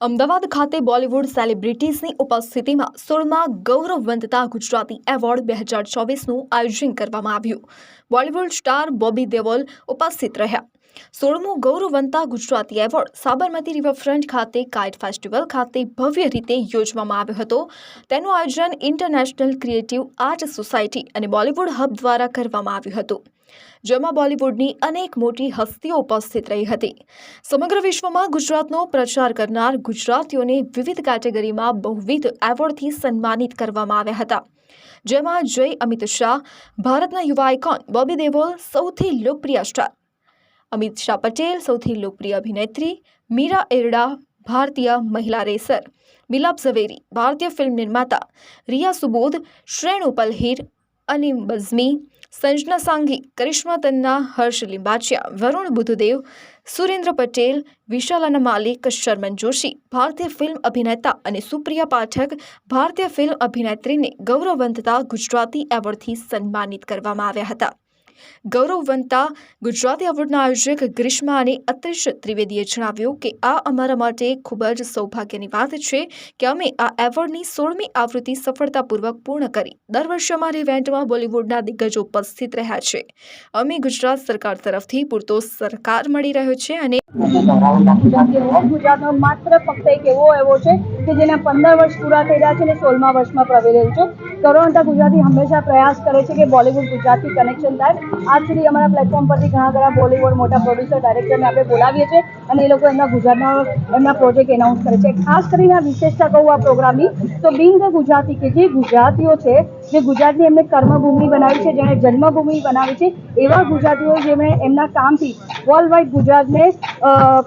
અમદાવાદ ખાતે બોલિવૂડ સેલિબ્રિટીઝની ઉપસ્થિતિમાં સોળમાં ગૌરવવંતતા ગુજરાતી એવોર્ડ બે હજાર ચોવીસનું આયોજન કરવામાં આવ્યું. બોલિવૂડ સ્ટાર બોબી દેવોલ ઉપસ્થિત રહ્યા. સોળમું ગૌરવવંતા ગુજરાતી એવોર્ડ સાબરમતી રિવરફ્રન્ટ ખાતે કાઇટ ફેસ્ટિવલ ખાતે ભવ્ય રીતે યોજવામાં આવ્યો હતો. તેનું આયોજન ઇન્ટરનેશનલ ક્રિએટિવ આર્ટ સોસાયટી અને બોલિવૂડ હબ દ્વારા કરવામાં આવ્યું હતું. જેમાં બોલિવૂડની અનેક મોટી હસ્તીઓ ઉપસ્થિત રહી હતી. સમગ્ર વિશ્વમાં ગુજરાતનો પ્રચાર કરનાર ગુજરાતીઓને વિવિધ કેટેગરીમાં બહુવિધ એવોર્ડથી સન્માનિત કરવામાં આવ્યા હતા. જેમાં જય અમિત શાહ, ભારતના યુવા આઇકોન બોબી દેવોલ સૌથી લોકપ્રિય સ્ટાર અમિત શાહ પટેલ, સૌથી લોકપ્રિય અભિનેત્રી, મીરા એરડા, ભારતીય મહિલા રેસર બિલાપ ઝવેરી, ભારતીય ફિલ્મ નિર્માતા, રિયા સુબોધ, શ્રેણુ પલહીર, અનીમ બઝમી, સંજના સાંઘી, કરિશ્મા તન્ના, હર્ષ લિંબાચિયા, વરુણ બુધદેવ સુરેન્દ્ર પટેલ વિશાલાના માલિક, શર્મન જોશી, ભારતીય ફિલ્મ અભિનેતા અને સુપ્રિયા પાઠક, ભારતીય ફિલ્મ અભિનેત્રીને ગૌરવવંતતા ગુજરાતી એવોર્ડથી સન્માનિત કરવામાં આવ્યા હતા. ગૌરવવંતા ગુજરાતી એવોર્ડના આયોજક ગ્રીષ્મા અને ત્રિવેદીએ જણાવ્યું કે આ અમારા માટે ખૂબ જ સૌભાગ્યની વાત છે કે અમે આ એવોર્ડની સોળમી આવૃત્તિ સફળતાપૂર્વક પૂર્ણ કરી. દર વર્ષે અમારી ઇવેન્ટમાં બોલિવૂડના દિગ્ગજો ઉપસ્થિત રહ્યા છે. અમે ગુજરાત સરકાર તરફથી પૂરતો સરકાર મળી રહ્યો છે અને માત્ર ફક્ત એક એવો એવો છે કે જેના પંદર વર્ષ પૂરા રહ્યા છે અને સોળમા વર્ષમાં પ્રવેલેલું છે. કરોડતા ગુજરાતી હંમેશા પ્રયાસ કરે છે કે બોલિવૂડ ગુજરાતી કનેક્શન થાય. આજ સુધી અમારા પ્લેટફોર્મ પરથી ઘણા ઘણા બોલિવૂડ મોટા પ્રોડ્યુસર ડાયરેક્ટરને આપણે બોલાવીએ છીએ અને એ લોકો એમના ગુજરાતમાં એમના પ્રોજેક્ટ એનાઉન્સ કરે છે. ખાસ કરીને આ વિશેષતા કહું આ પ્રોગ્રામની તો બિંગ ગુજરાતી કે જે ગુજરાતીઓ છે, જે ગુજરાતની એમને કર્મભૂમિ બનાવી છે, જેણે જન્મભૂમિ બનાવી છે, એવા ગુજરાતીઓ જેમણે એમના કામથી વર્લ્ડ વાઇડ ગુજરાતને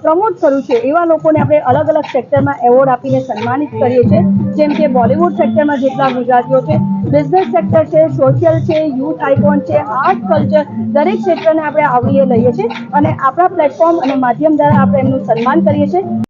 પ્રમોટ કરું છે. એવા લોકોને આપણે અલગ અલગ સેક્ટરમાં એવોર્ડ આપીને સન્માનિત કરીએ છીએ. જેમ કે બોલિવૂડ સેક્ટરમાં જેટલા ગુજરાતીઓ છે બિઝનેસ સેક્ટર છે સોશિયલ છે યુથ આઇકોન છે આર્ટ કલ્ચર દરેક ક્ષેત્રને આપણે આવરીએ લઈએ છીએ. અને આપણા પ્લેટફોર્મ અને માધ્યમ દ્વારા આપણે એમનું સન્માન કરીએ છીએ.